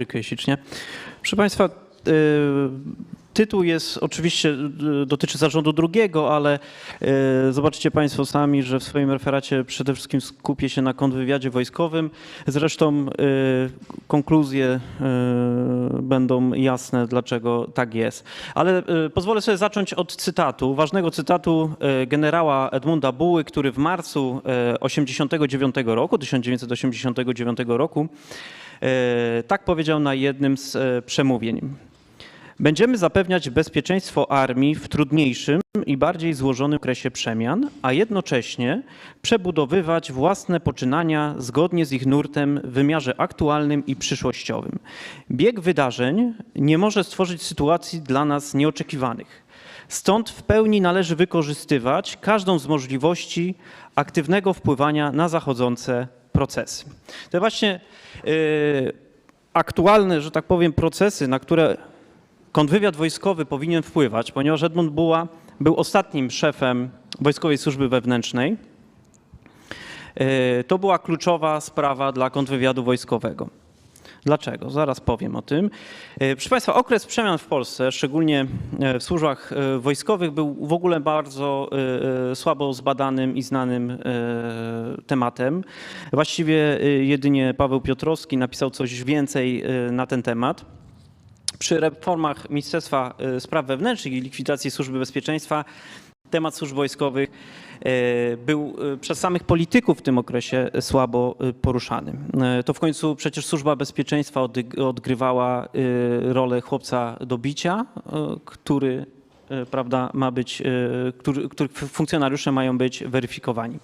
Dziękuję. Proszę Państwa, y, tytuł jest oczywiście y, dotyczy zarządu drugiego, ale y, zobaczcie Państwo sami, że w swoim referacie przede wszystkim skupię się na kontrwywiadzie wojskowym. Zresztą konkluzje będą jasne, dlaczego tak jest. Ale pozwolę sobie zacząć od cytatu, ważnego cytatu generała Edmunda Buły, który w marcu y, 89 roku, 1989 roku Tak powiedział na jednym z e, przemówień. Będziemy zapewniać bezpieczeństwo armii w trudniejszym i bardziej złożonym okresie przemian, a jednocześnie przebudowywać własne poczynania zgodnie z ich nurtem w wymiarze aktualnym i przyszłościowym. Bieg wydarzeń nie może stworzyć sytuacji dla nas nieoczekiwanych. Stąd w pełni należy wykorzystywać każdą z możliwości aktywnego wpływania na zachodzące procesy. To właśnie y, aktualne, że tak powiem, procesy, na które kontrwywiad wojskowy powinien wpływać, ponieważ Edmund Buła był ostatnim szefem Wojskowej Służby Wewnętrznej. Y, To była kluczowa sprawa dla kontrwywiadu wojskowego. Dlaczego? Zaraz powiem o tym. E, Proszę Państwa, okres przemian w Polsce, szczególnie e, w służbach e, wojskowych, był w ogóle bardzo słabo zbadanym i znanym tematem. Właściwie jedynie Paweł Piotrowski napisał coś więcej na ten temat. Przy reformach Ministerstwa Spraw Wewnętrznych i likwidacji Służby Bezpieczeństwa temat służb wojskowych był e, przez samych polityków w tym okresie słabo e, poruszany. E, To w końcu przecież Służba Bezpieczeństwa odg- odgrywała e, rolę chłopca do bicia, e, który e, prawda, ma być, e, który, których funkcjonariusze mają być weryfikowani.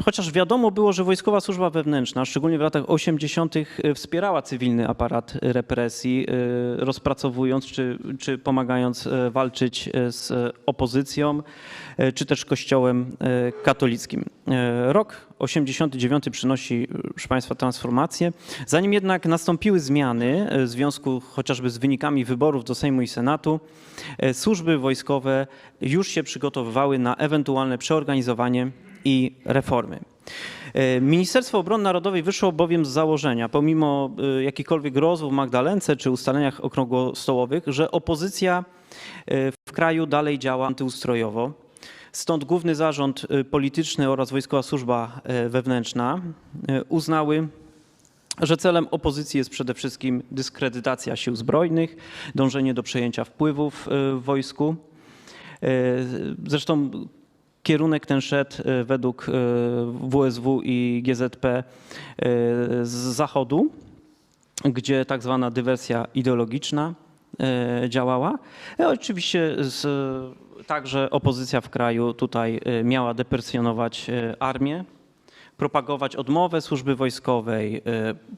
E, Chociaż wiadomo było, że Wojskowa Służba Wewnętrzna, szczególnie w latach 80., wspierała cywilny aparat represji, y, rozpracowując czy, czy pomagając y, walczyć z opozycją, czy też Kościołem katolickim. Rok 89 przynosi, proszę Państwa, transformację. Zanim jednak nastąpiły zmiany w związku chociażby z wynikami wyborów do Sejmu i Senatu, służby wojskowe już się przygotowywały na ewentualne przeorganizowanie i reformy. E, Ministerstwo Obrony Narodowej wyszło bowiem z założenia, pomimo e, jakichkolwiek rozmów w Magdalence czy ustaleniach okrągłostołowych, że opozycja e, w kraju dalej działa antyustrojowo. Stąd Główny Zarząd Polityczny oraz Wojskowa Służba Wewnętrzna uznały, że celem opozycji jest przede wszystkim dyskredytacja sił zbrojnych, dążenie do przejęcia wpływów w wojsku. Zresztą kierunek ten szedł e, według e, WSW i GZP e, z zachodu, gdzie tak zwana dywersja ideologiczna e, działała. E, Oczywiście z, także opozycja w kraju tutaj e, miała deprecjonować e, armię, propagować odmowę służby wojskowej, e,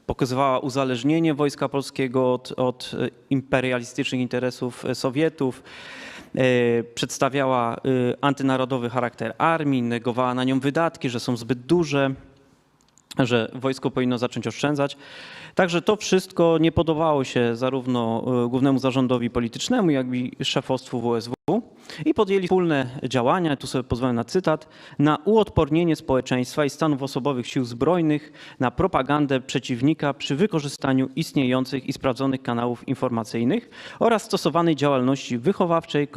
pokazywała uzależnienie Wojska Polskiego od, od e, imperialistycznych interesów e, Sowietów, e, przedstawiała e, antynarodowy charakter armii, negowała na nią wydatki, że są zbyt duże, że wojsko powinno zacząć oszczędzać. Także to wszystko nie podobało się zarówno e, Głównemu Zarządowi Politycznemu, jak i szefostwu WSW i podjęli wspólne działania, tu sobie pozwolę na cytat, na uodpornienie społeczeństwa i stanów osobowych sił zbrojnych na propagandę przeciwnika przy wykorzystaniu istniejących i sprawdzonych kanałów informacyjnych oraz stosowanej działalności wychowawczej,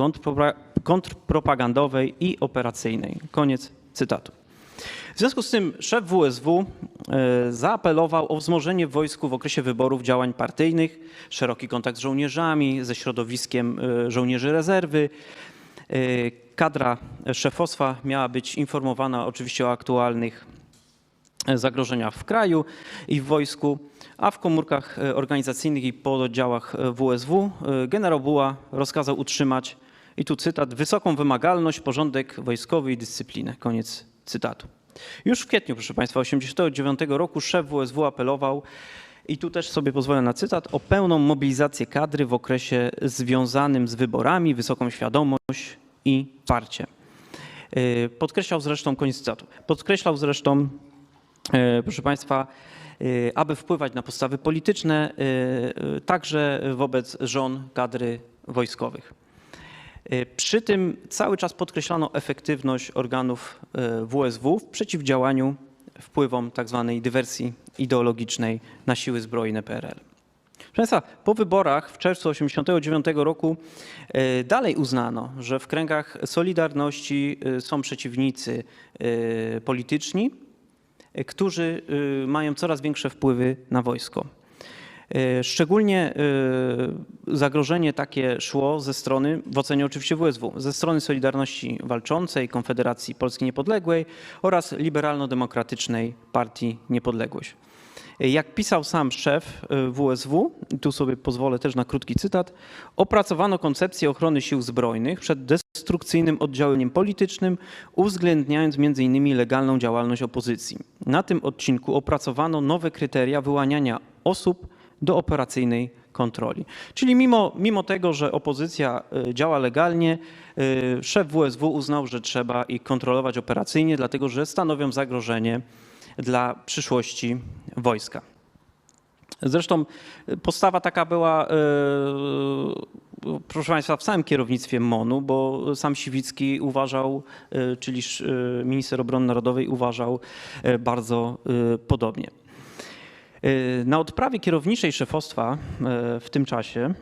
kontrpropagandowej i operacyjnej. Koniec cytatu. W związku z tym szef WSW e, zaapelował o wzmożenie wojsku w okresie wyborów działań partyjnych, szeroki kontakt z żołnierzami, ze środowiskiem e, żołnierzy rezerwy. E, Kadra szefostwa miała być informowana oczywiście o aktualnych zagrożeniach w kraju i w wojsku, a w komórkach organizacyjnych i pododdziałach WSW generał Buła rozkazał utrzymać, i tu cytat, wysoką wymagalność, porządek wojskowy i dyscyplinę. Koniec cytatu. Już w kwietniu, proszę Państwa, 1989 roku szef WSW apelował, i tu też sobie pozwolę na cytat, o pełną mobilizację kadry w okresie związanym z wyborami, wysoką świadomość i parcie. E, Podkreślał zresztą, koniec cytatu, podkreślał zresztą, e, proszę Państwa, e, aby wpływać na postawy polityczne, także wobec żon kadry wojskowych. E, Przy tym cały czas podkreślano efektywność organów e, WSW w przeciwdziałaniu wpływom tzw. dywersji ideologicznej na siły zbrojne PRL. Proszę Państwa, po wyborach w czerwcu 1989 roku e, dalej uznano, że w kręgach Solidarności e, są przeciwnicy e, polityczni, e, którzy e, mają coraz większe wpływy na wojsko. E, Szczególnie e, zagrożenie takie szło ze strony, w ocenie oczywiście WSW, ze strony Solidarności Walczącej, Konfederacji Polski Niepodległej oraz Liberalno-Demokratycznej Partii Niepodległość. E, Jak pisał sam szef WSW, tu sobie pozwolę też na krótki cytat, opracowano koncepcję ochrony sił zbrojnych przed destrukcyjnym oddziaływaniem politycznym, uwzględniając m.in. legalną działalność opozycji. Na tym odcinku opracowano nowe kryteria wyłaniania osób do operacyjnej kontroli. Czyli mimo, mimo tego, że opozycja y, działa legalnie, y, szef WSW uznał, że trzeba ich kontrolować operacyjnie, dlatego że stanowią zagrożenie dla przyszłości wojska. Zresztą y, postawa taka była, proszę Państwa, w samym kierownictwie MONU, bo sam Siwicki uważał, czyli minister obrony narodowej uważał bardzo podobnie. Y, Na odprawie kierowniczej szefostwa y, w tym czasie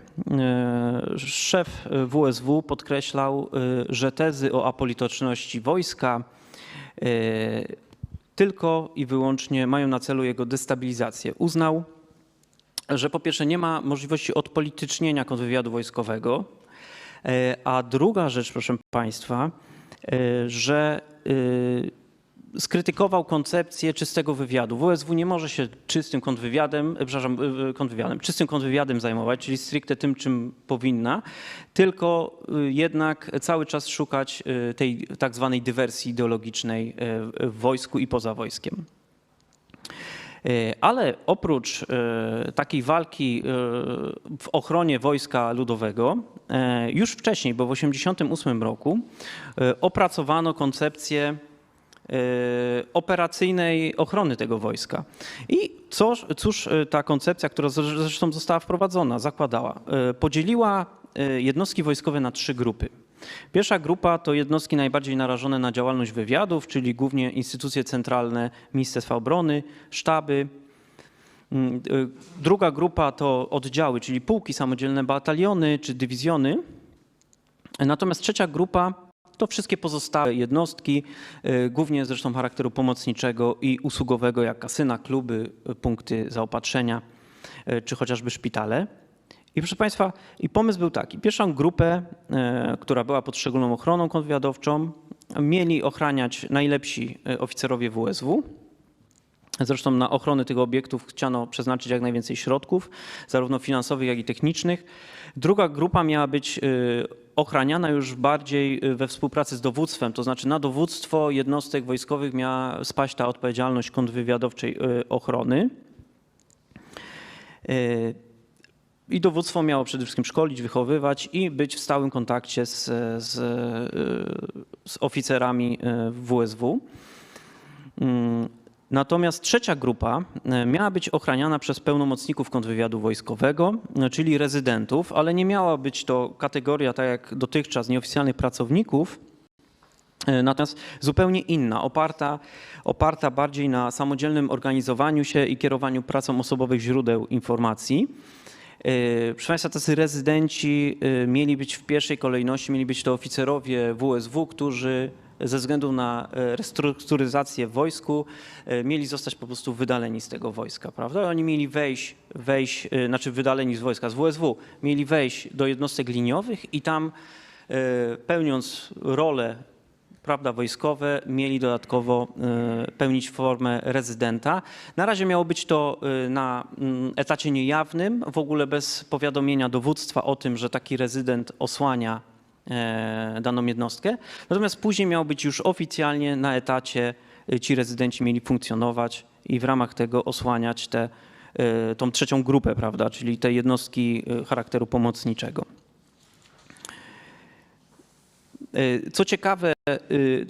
y, szef WSW podkreślał, że tezy o apolityczności wojska tylko i wyłącznie mają na celu jego destabilizację. Uznał, że po pierwsze nie ma możliwości odpolitycznienia kontrwywiadu wojskowego, a druga rzecz, proszę Państwa, że skrytykował koncepcję czystego wywiadu. WSW nie może się czystym kontrwywiadem, e, przepraszam, e, kontrwywiadem, czystym kontrwywiadem zajmować, czyli stricte tym, czym powinna, tylko e, jednak cały czas szukać e, tej tak zwanej dywersji ideologicznej e, w wojsku i poza wojskiem. E, Ale oprócz e, takiej walki e, w ochronie wojska ludowego, e, już wcześniej, bo w 1988 roku, e, opracowano koncepcję e, operacyjnej ochrony tego wojska. I cóż, cóż e, ta koncepcja, która zre- zresztą została wprowadzona, zakładała? E, Podzieliła jednostki wojskowe na trzy grupy. Pierwsza grupa to jednostki najbardziej narażone na działalność wywiadów, czyli głównie instytucje centralne Ministerstwa Obrony, sztaby. Mm, y, Druga grupa to oddziały, czyli pułki, samodzielne bataliony czy dywizjony. Natomiast trzecia grupa to wszystkie pozostałe jednostki, y, głównie zresztą charakteru pomocniczego i usługowego, jak kasyna, kluby, y, punkty zaopatrzenia y, czy chociażby szpitale. I proszę Państwa, i pomysł był taki. Pierwszą grupę, która była pod szczególną ochroną kontrwywiadowczą, mieli ochraniać najlepsi oficerowie WSW. Zresztą na ochronę tych obiektów chciano przeznaczyć jak najwięcej środków, zarówno finansowych, jak i technicznych. Druga grupa miała być ochraniana już bardziej e, we współpracy z dowództwem, to znaczy na dowództwo jednostek wojskowych miała spaść ta odpowiedzialność kontrwywiadowczej e, ochrony. E, I dowództwo miało przede wszystkim szkolić, wychowywać i być w stałym kontakcie z, z, z oficerami WSW. Natomiast trzecia grupa e, miała być ochraniana przez pełnomocników kontrwywiadu wojskowego, e, czyli rezydentów, ale nie miała być to kategoria, tak jak dotychczas, nieoficjalnych pracowników, e, natomiast zupełnie inna, oparta, oparta bardziej na samodzielnym organizowaniu się i kierowaniu pracą osobowych źródeł informacji. Proszę Państwa, tacy rezydenci mieli być w pierwszej kolejności, mieli być to oficerowie WSW, którzy ze względu na e, restrukturyzację w wojsku e, mieli zostać po prostu wydaleni z tego wojska, prawda? Oni mieli wejść, wejść, e, znaczy wydaleni z wojska, z WSW, mieli wejść do jednostek liniowych i tam pełniąc rolę prawda, wojskowe, mieli dodatkowo pełnić formę rezydenta. Na razie miało być to na mm, etacie niejawnym, w ogóle bez powiadomienia dowództwa o tym, że taki rezydent osłania daną jednostkę. Natomiast później miało być już oficjalnie na etacie e, ci rezydenci mieli funkcjonować i w ramach tego osłaniać tę e, tą trzecią grupę, prawda, czyli te jednostki e, charakteru pomocniczego. E, Co ciekawe, e,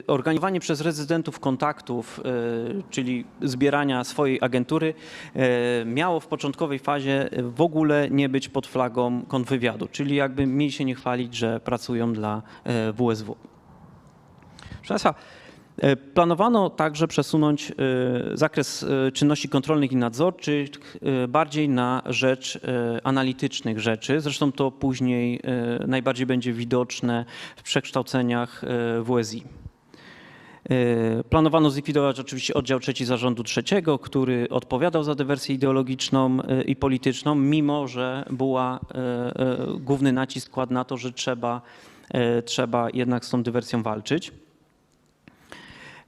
organizowanie przez rezydentów kontaktów, e, czyli zbierania swojej agentury, miało w początkowej fazie w ogóle nie być pod flagą kontrwywiadu, czyli jakby mieli się nie chwalić, że pracują dla WSW. Proszę Państwa, Planowano także przesunąć e, zakres e, czynności kontrolnych i nadzorczych e, bardziej na rzecz e, analitycznych rzeczy. Zresztą to później e, najbardziej będzie widoczne w przekształceniach e, WSI. E, Planowano zlikwidować oczywiście oddział trzeci zarządu trzeciego, który odpowiadał za dywersję ideologiczną e, i polityczną, mimo że była e, e, główny nacisk kładł na to, że trzeba, e, trzeba jednak z tą dywersją walczyć.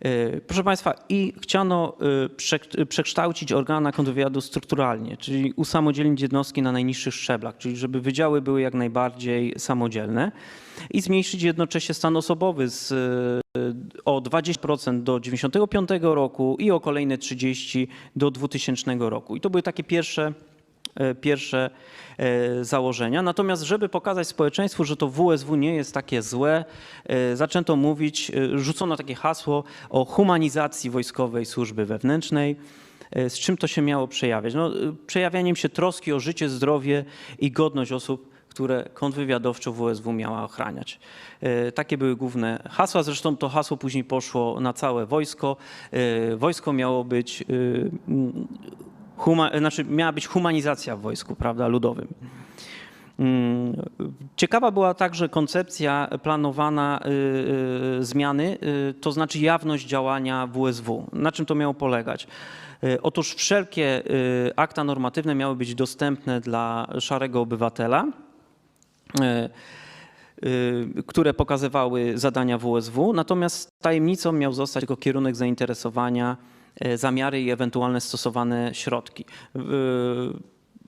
E, Proszę Państwa, i chciano e, przek- przekształcić organa kontrwywiadu strukturalnie, czyli usamodzielnić jednostki na najniższych szczeblach, czyli żeby wydziały były jak najbardziej samodzielne i zmniejszyć jednocześnie stan osobowy z, e, o 20% do 95 roku i o kolejne 30 do 2000 roku. I to były takie pierwsze pierwsze e, założenia. Natomiast, żeby pokazać społeczeństwu, że to WSW nie jest takie złe, e, zaczęto mówić, e, rzucono takie hasło o humanizacji wojskowej służby wewnętrznej. E, Z czym to się miało przejawiać? No, e, przejawianiem się troski o życie, zdrowie i godność osób, które kontrwywiadowczo WSW miała ochraniać. E, Takie były główne hasła. Zresztą to hasło później poszło na całe wojsko. E, Wojsko miało być e, Huma, znaczy miała być humanizacja w wojsku, prawda, ludowym. Mm, Ciekawa była także koncepcja planowana y, y, zmiany, y, to znaczy jawność działania WSW. Na czym to miało polegać? Otóż wszelkie akta normatywne miały być dostępne dla szarego obywatela. które pokazywały zadania WSW, natomiast tajemnicą miał zostać tylko kierunek zainteresowania, zamiary i ewentualne stosowane środki. Y,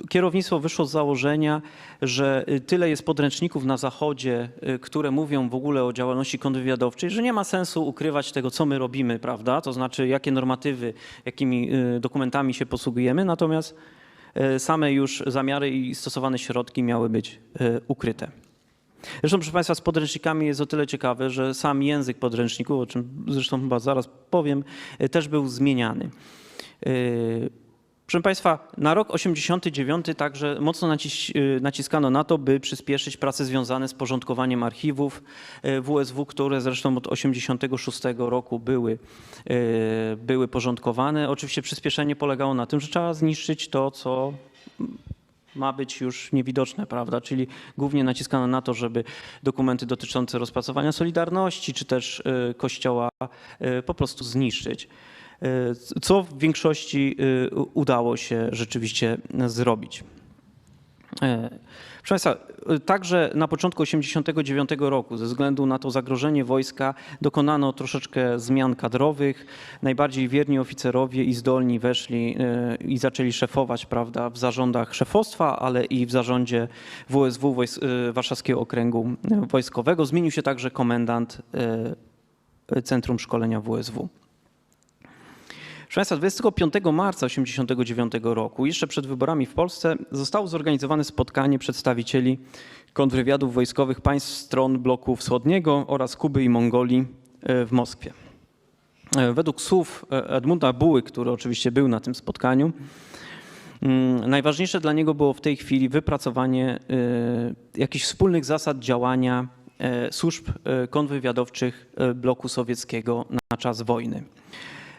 Kierownictwo wyszło z założenia, że y, tyle jest podręczników na Zachodzie, które mówią w ogóle o działalności kontrwywiadowczej, że nie ma sensu ukrywać tego, co my robimy, prawda? To znaczy, jakie normatywy, jakimi dokumentami się posługujemy, natomiast same już zamiary i stosowane środki miały być ukryte. Zresztą, proszę Państwa, z podręcznikami jest o tyle ciekawe, że sam język podręczników, o czym zresztą chyba zaraz powiem, y, też był zmieniany. Y, Proszę Państwa, na rok 89 także mocno y, naciskano na to, by przyspieszyć prace związane z porządkowaniem archiwów WSW, które zresztą od 86 roku były, były porządkowane. Oczywiście przyspieszenie polegało na tym, że trzeba zniszczyć to, co ma być już niewidoczne, prawda? Czyli głównie naciskano na to, żeby dokumenty dotyczące rozpracowania Solidarności czy też y, Kościoła y, po prostu zniszczyć. Y, Co w większości udało się rzeczywiście zrobić. E, Proszę Państwa, y, także na początku 1989 roku, ze względu na to zagrożenie wojska, dokonano troszeczkę zmian kadrowych. Najbardziej wierni oficerowie i zdolni weszli y, i zaczęli szefować prawda, w zarządach szefostwa, ale i w zarządzie WSW wojs- Warszawskiego Okręgu Wojskowego. Zmienił się także komendant Centrum Szkolenia WSW. Proszę Państwa, 25 marca 1989 roku, jeszcze przed wyborami w Polsce, zostało zorganizowane spotkanie przedstawicieli kontrwywiadów wojskowych państw stron bloku wschodniego oraz Kuby i Mongolii e, w Moskwie. E, Według słów e, Edmunda Buły, który oczywiście był na tym spotkaniu, mm, najważniejsze dla niego było w tej chwili wypracowanie jakichś wspólnych zasad działania służb kontrwywiadowczych bloku sowieckiego na czas wojny.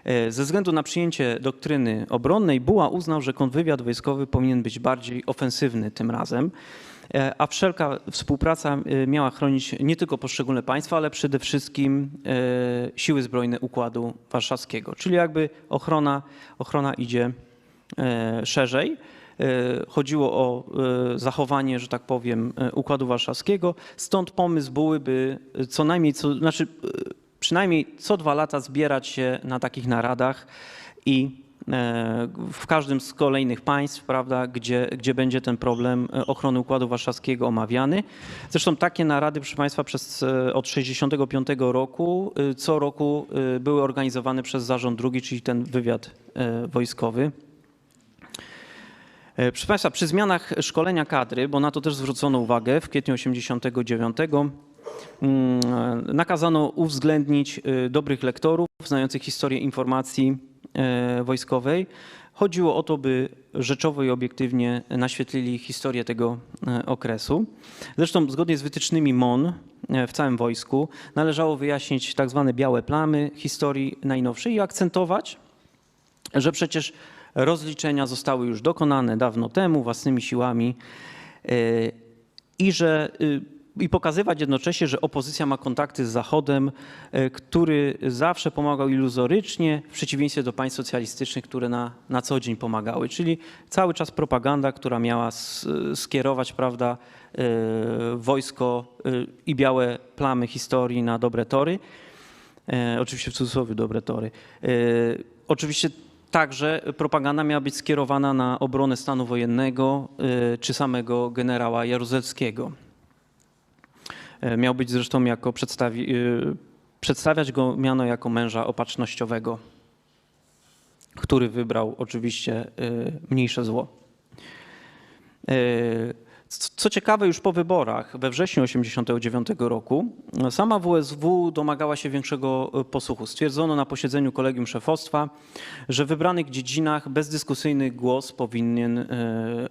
E, Ze względu na przyjęcie doktryny obronnej, Buła uznał, że kontrwywiad wojskowy powinien być bardziej ofensywny tym razem, e, a wszelka współpraca e, miała chronić nie tylko poszczególne państwa, ale przede wszystkim siły zbrojne Układu Warszawskiego. Czyli jakby ochrona, ochrona idzie szerzej. Chodziło o zachowanie, że tak powiem, Układu Warszawskiego. Stąd pomysł Buły, by co najmniej, co, znaczy przynajmniej co dwa lata zbierać się na takich naradach i e, w każdym z kolejnych państw, prawda, gdzie, gdzie będzie ten problem e, ochrony Układu Warszawskiego omawiany. Zresztą takie narady, proszę Państwa, przez, e, od 65 roku co roku były organizowane przez Zarząd II, czyli ten wywiad wojskowy. Proszę Państwa, przy zmianach szkolenia kadry, bo na to też zwrócono uwagę w kwietniu 89, mm, nakazano uwzględnić y, dobrych lektorów znających historię informacji e, wojskowej. Chodziło o to, by rzeczowo i obiektywnie naświetlili historię tego e, okresu. Zresztą zgodnie z wytycznymi MON w całym wojsku należało wyjaśnić tak zwane białe plamy historii najnowszej i akcentować, że przecież rozliczenia zostały już dokonane dawno temu własnymi siłami i że y, i pokazywać jednocześnie, że opozycja ma kontakty z Zachodem, e, który zawsze pomagał iluzorycznie, w przeciwieństwie do państw socjalistycznych, które na, na co dzień pomagały. Czyli cały czas propaganda, która miała skierować prawda, e, wojsko e, i białe plamy historii na dobre tory. Oczywiście w cudzysłowie dobre tory. Oczywiście także propaganda miała być skierowana na obronę stanu wojennego czy samego generała Jaruzelskiego. E, Miał być zresztą jako przedstawi, e, przedstawiać go miano jako męża opatrznościowego, który wybrał oczywiście e, mniejsze zło. Co ciekawe, już po wyborach we wrześniu 1989 roku sama WSW domagała się większego posłuchu. Stwierdzono na posiedzeniu kolegium szefostwa, że w wybranych dziedzinach bezdyskusyjny głos powinien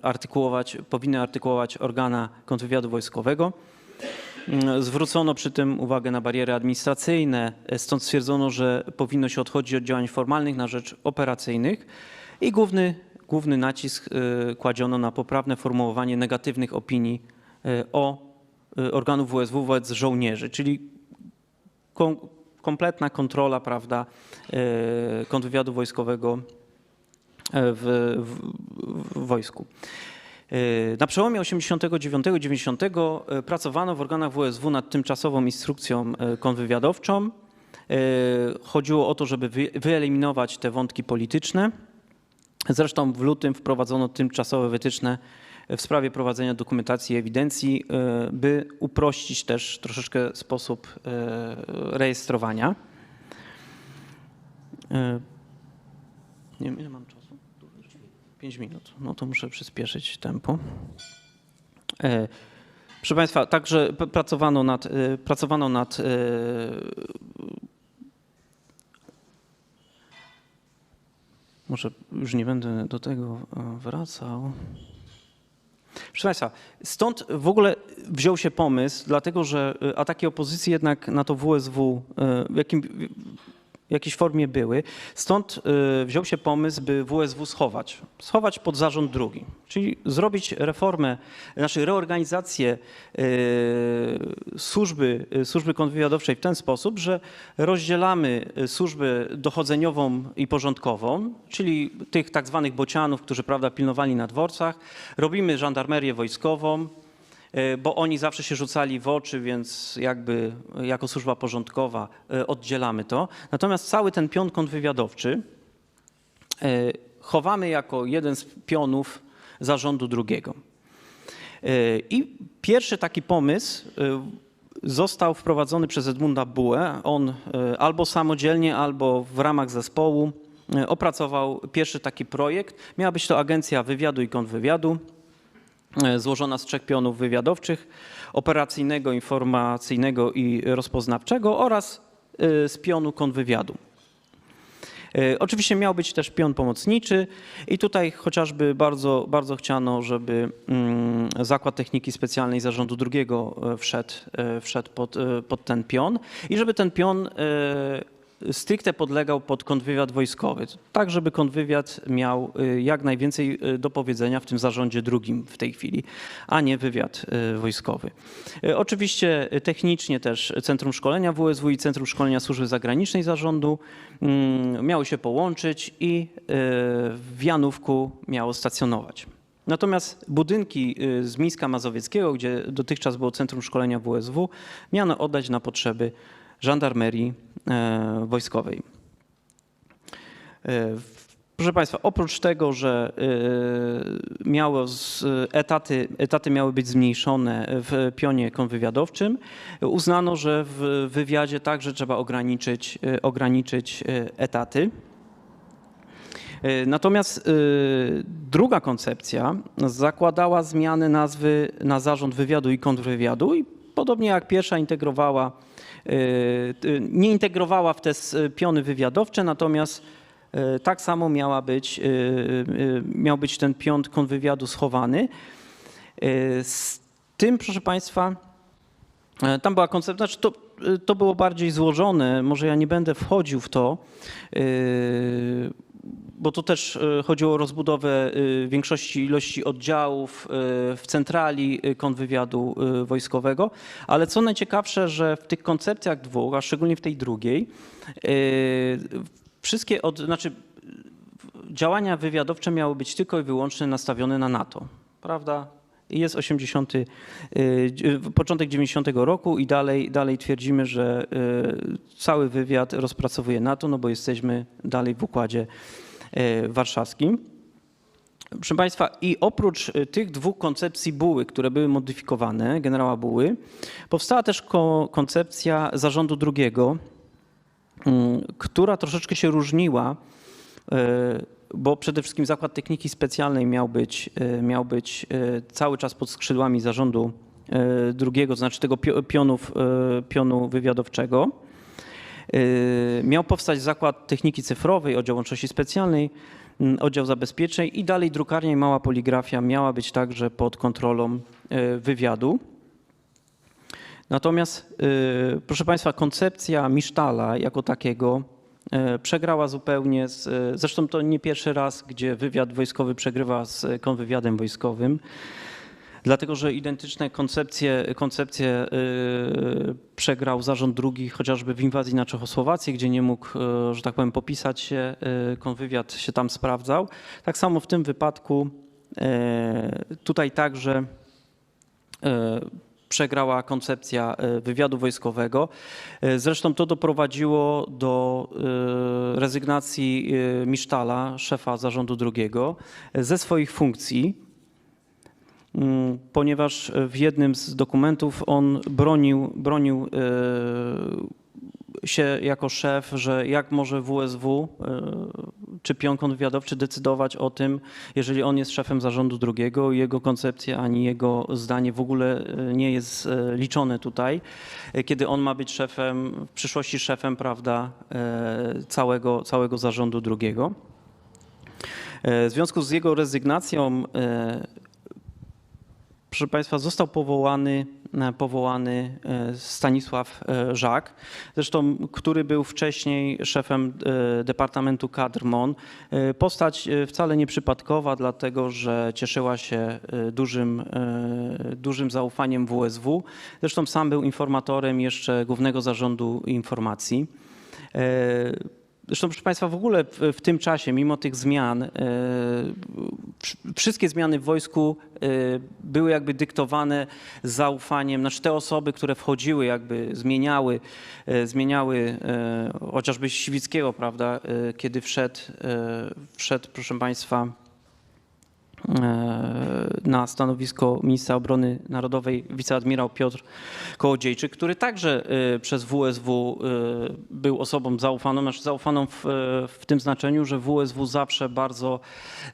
artykułować, powinny artykułować organa kontrwywiadu wojskowego. Zwrócono przy tym uwagę na bariery administracyjne, stąd stwierdzono, że powinno się odchodzić od działań formalnych na rzecz operacyjnych i główny, główny nacisk e, kładziono na poprawne formułowanie negatywnych opinii e, o e, organów WSW wobec żołnierzy, czyli kom, kompletna kontrola prawda, kontrwywiadu wojskowego w, w, w wojsku. E, Na przełomie 89-90 e, pracowano w organach WSW nad tymczasową instrukcją e, kontrwywiadowczą. Chodziło o to, żeby wy- wyeliminować te wątki polityczne. Zresztą w lutym wprowadzono tymczasowe wytyczne w sprawie prowadzenia dokumentacji i ewidencji, by uprościć też troszeczkę sposób rejestrowania. Nie wiem, ile mam czasu? 5 minut. No to muszę przyspieszyć tempo. E, Proszę Państwa, także pracowano nad, e, pracowano nad e, Może już nie będę do tego wracał. Proszę Państwa, stąd w ogóle wziął się pomysł, dlatego że ataki opozycji jednak na to WSW jakim, w jakiejś formie były. Stąd e, wziął się pomysł, by WSW schować. Schować pod zarząd drugi. Czyli zrobić reformę, znaczy reorganizację e, służby, e, służby kontrwywiadowczej w ten sposób, że rozdzielamy służbę dochodzeniową i porządkową, czyli tych tak zwanych bocianów, którzy prawda, pilnowali na dworcach. Robimy żandarmerię wojskową, bo oni zawsze się rzucali w oczy, więc jakby jako służba porządkowa e, oddzielamy to. Natomiast cały ten pion kontrwywiadowczy e, chowamy jako jeden z pionów zarządu drugiego. E, I pierwszy taki pomysł e, został wprowadzony przez Edmunda Bułę. On e, albo samodzielnie, albo w ramach zespołu e, opracował pierwszy taki projekt. Miała być to agencja wywiadu i kontrwywiadu, e, złożona z trzech pionów wywiadowczych, operacyjnego, informacyjnego i rozpoznawczego oraz e, z pionu kontrwywiadu. E, Oczywiście miał być też pion pomocniczy i tutaj chociażby bardzo, bardzo chciano, żeby mm, Zakład Techniki Specjalnej Zarządu e, wszedł, e, wszedł pod, e, pod ten pion i żeby ten pion e, stricte podlegał pod kontrwywiad wojskowy, tak żeby kontrwywiad miał e, jak najwięcej e, do powiedzenia w tym zarządzie drugim w tej chwili, a nie wywiad e, wojskowy. Oczywiście technicznie też Centrum Szkolenia WSW i Centrum Szkolenia Służby Zagranicznej Zarządu mm, miały się połączyć i w Janówku miało stacjonować. Natomiast budynki y, z Mińska Mazowieckiego, gdzie dotychczas było Centrum Szkolenia WSW, miano oddać na potrzeby żandarmerii e, wojskowej. E, Proszę Państwa, oprócz tego, że e, miało z, etaty, etaty miały być zmniejszone w pionie kontrwywiadowczym, uznano, że w wywiadzie także trzeba ograniczyć, ograniczyć etaty. Natomiast druga koncepcja zakładała zmianę nazwy na zarząd wywiadu i kontrwywiadu i podobnie jak pierwsza integrowała, e, t- nie integrowała w te s- piony wywiadowcze, natomiast tak samo miała być, miał być ten piąt kontrwywiadu schowany. Z tym, proszę Państwa, tam była koncepcja, znaczy to, to było bardziej złożone, może ja nie będę wchodził w to, bo to też e, chodziło o rozbudowę e, większości ilości oddziałów e, w centrali kontrwywiadu wojskowego, ale co najciekawsze, że w tych koncepcjach dwóch, a szczególnie w tej drugiej, wszystkie od, znaczy działania wywiadowcze miały być tylko i wyłącznie nastawione na NATO, prawda? Jest 80, y, początek 90 roku i dalej, dalej twierdzimy, że y, cały wywiad rozpracowuje NATO, no bo jesteśmy dalej w układzie y, warszawskim. Proszę Państwa, i oprócz tych dwóch koncepcji Buły, które były modyfikowane, generała Buły, powstała też ko- koncepcja zarządu drugiego, która troszeczkę się różniła, bo przede wszystkim Zakład Techniki Specjalnej miał być, e, miał być e, cały czas pod skrzydłami zarządu e, drugiego, to znaczy tego pio- pionów, pionu wywiadowczego. Miał powstać Zakład Techniki Cyfrowej, Oddział Łączności Specjalnej, Oddział Zabezpieczeń i dalej drukarnia i mała poligrafia miała być także pod kontrolą wywiadu. Natomiast, proszę Państwa, koncepcja Misztala jako takiego przegrała zupełnie, z, y, zresztą to nie pierwszy raz, gdzie wywiad wojskowy przegrywa z kontrwywiadem wojskowym, dlatego że identyczne koncepcje, koncepcje y, przegrał zarząd drugi, chociażby w inwazji na Czechosłowację, gdzie nie mógł, że tak powiem, popisać się, kontrwywiad się tam sprawdzał. Tak samo w tym wypadku tutaj także e, przegrała koncepcja e, wywiadu wojskowego. E, Zresztą to doprowadziło do e, rezygnacji Misztala, szefa zarządu drugiego, ze swoich funkcji, mm, ponieważ w jednym z dokumentów on bronił, bronił się jako szef, że jak może WSW e, czy pion kontrwywiadowczy decydować o tym, jeżeli on jest szefem zarządu drugiego i jego koncepcja ani jego zdanie w ogóle e, nie jest e, liczone tutaj, kiedy on ma być szefem, w przyszłości szefem, prawda, całego, całego zarządu drugiego. W związku z jego rezygnacją proszę Państwa, został powołany, powołany e, Stanisław e, Żak, zresztą, który był wcześniej szefem e, Departamentu Kadr MON. E, Postać e, wcale nieprzypadkowa, dlatego że cieszyła się e, dużym, e, dużym zaufaniem WSW. Zresztą sam był informatorem jeszcze Głównego Zarządu Informacji. Zresztą, proszę Państwa, w ogóle w, w tym czasie, mimo tych zmian, wsz- wszystkie zmiany w wojsku e, były jakby dyktowane zaufaniem, znaczy te osoby, które wchodziły, jakby zmieniały, e, zmieniały e, chociażby Siwickiego, prawda, e, kiedy wszedł, e, wszedł, proszę Państwa, na stanowisko ministra obrony narodowej wiceadmirał Piotr Kołodziejczyk, który także e, przez WSW e, był osobą zaufaną, znaczy zaufaną w, e, w tym znaczeniu, że WSW zawsze bardzo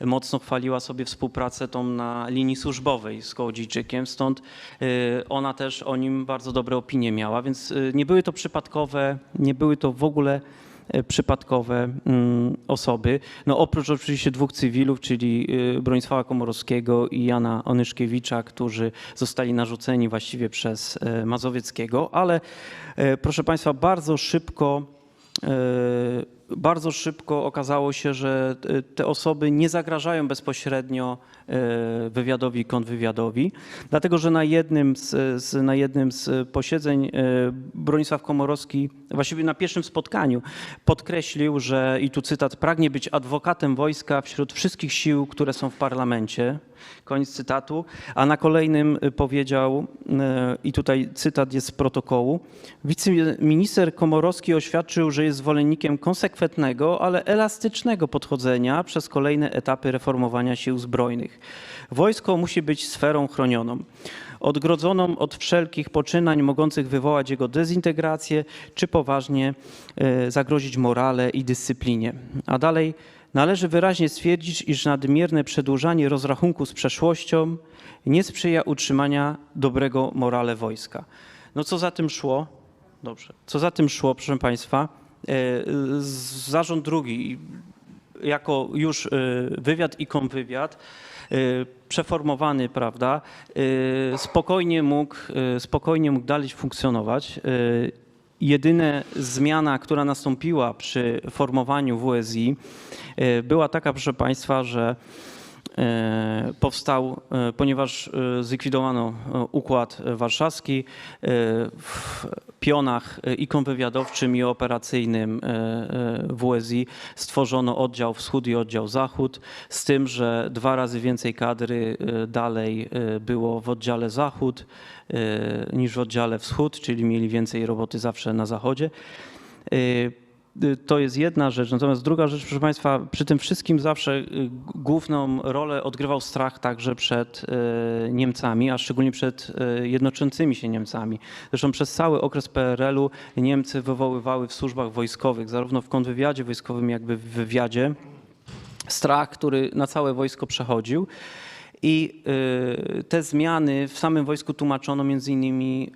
mocno chwaliła sobie współpracę tą na linii służbowej z Kołodziejczykiem, stąd e, ona też o nim bardzo dobre opinie miała, więc e, nie były to przypadkowe, nie były to w ogóle e, przypadkowe mm, osoby. No oprócz oczywiście dwóch cywilów, czyli y, Bronisława Komorowskiego i Jana Onyszkiewicza, którzy zostali narzuceni właściwie przez e, Mazowieckiego, ale e, proszę Państwa, bardzo szybko e, bardzo szybko okazało się, że e, te osoby nie zagrażają bezpośrednio e, wywiadowi i kontrwywiadowi, dlatego że na jednym z, z, na jednym z posiedzeń e, Bronisław Komorowski, właściwie na pierwszym spotkaniu, podkreślił, że, i tu cytat, pragnie być adwokatem wojska wśród wszystkich sił, które są w parlamencie. Koniec cytatu. A na kolejnym powiedział, i tutaj cytat jest z protokołu, wiceminister Komorowski oświadczył, że jest zwolennikiem konsekwentnego, ale elastycznego podchodzenia przez kolejne etapy reformowania sił zbrojnych. Wojsko musi być sferą chronioną, odgrodzoną od wszelkich poczynań mogących wywołać jego dezintegrację, czy poważnie y, zagrozić morale i dyscyplinie. A dalej Należy wyraźnie stwierdzić, iż nadmierne przedłużanie rozrachunku z przeszłością nie sprzyja utrzymania dobrego morale wojska. No co za tym szło? Dobrze. Co za tym szło, proszę Państwa? E, Zarząd drugi, jako już y, wywiad i konwywiad, y, przeformowany, prawda, spokojnie mógł, spokojnie mógł dalej funkcjonować. Jedyna zmiana, która nastąpiła przy formowaniu WSI, była taka, proszę Państwa, że e, powstał, e, ponieważ e, zlikwidowano e, Układ Warszawski. e, W pionach e, i konwywiadowczym, i operacyjnym e, e, WSI stworzono oddział wschód i oddział zachód, z tym, że dwa razy więcej kadry e, dalej e, było w oddziale zachód e, niż w oddziale wschód, czyli mieli więcej roboty zawsze na zachodzie. Y, To jest jedna rzecz. Natomiast druga rzecz, proszę Państwa, przy tym wszystkim zawsze y, główną rolę odgrywał strach także przed y, Niemcami, a szczególnie przed jednoczącymi się Niemcami. Zresztą przez cały okres PRL-u Niemcy wywoływały w służbach wojskowych, zarówno w kontrwywiadzie wojskowym, jakby w wywiadzie, strach, który na całe wojsko przechodził. I te zmiany w samym wojsku tłumaczono między innymi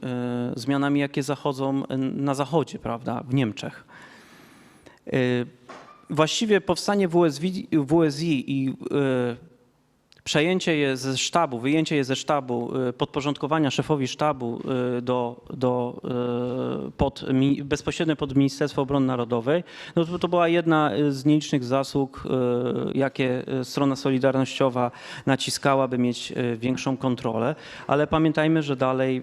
zmianami, jakie zachodzą na zachodzie, prawda, w Niemczech. Y, Właściwie powstanie WSI, WSI i y, przejęcie je ze sztabu, wyjęcie je ze sztabu, y, podporządkowania szefowi sztabu do, do, pod, bezpośrednio pod Ministerstwo Obrony Narodowej, no to, to była jedna z nielicznych zasług, jakie strona solidarnościowa naciskała, by mieć większą kontrolę, ale pamiętajmy, że dalej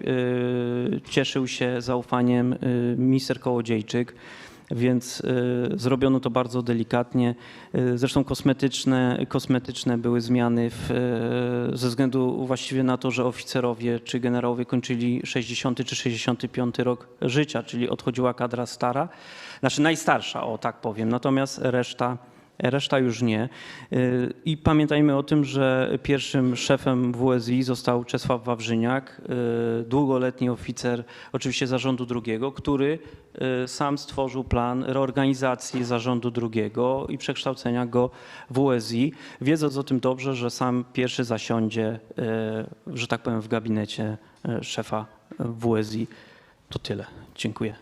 cieszył się zaufaniem minister Kołodziejczyk, więc y, zrobiono to bardzo delikatnie. Y, Zresztą kosmetyczne, kosmetyczne były zmiany w, y, ze względu właściwie na to, że oficerowie czy generałowie kończyli 60 czy 65 rok życia, czyli odchodziła kadra stara, znaczy najstarsza, o tak powiem, natomiast reszta Reszta już nie. Y, I pamiętajmy o tym, że pierwszym szefem WSI został Czesław Wawrzyniak, y, długoletni oficer oczywiście zarządu drugiego, który y, sam stworzył plan reorganizacji zarządu drugiego i przekształcenia go w WSI, wiedząc o tym dobrze, że sam pierwszy zasiądzie, że tak powiem, w gabinecie szefa WSI. To tyle. Dziękuję.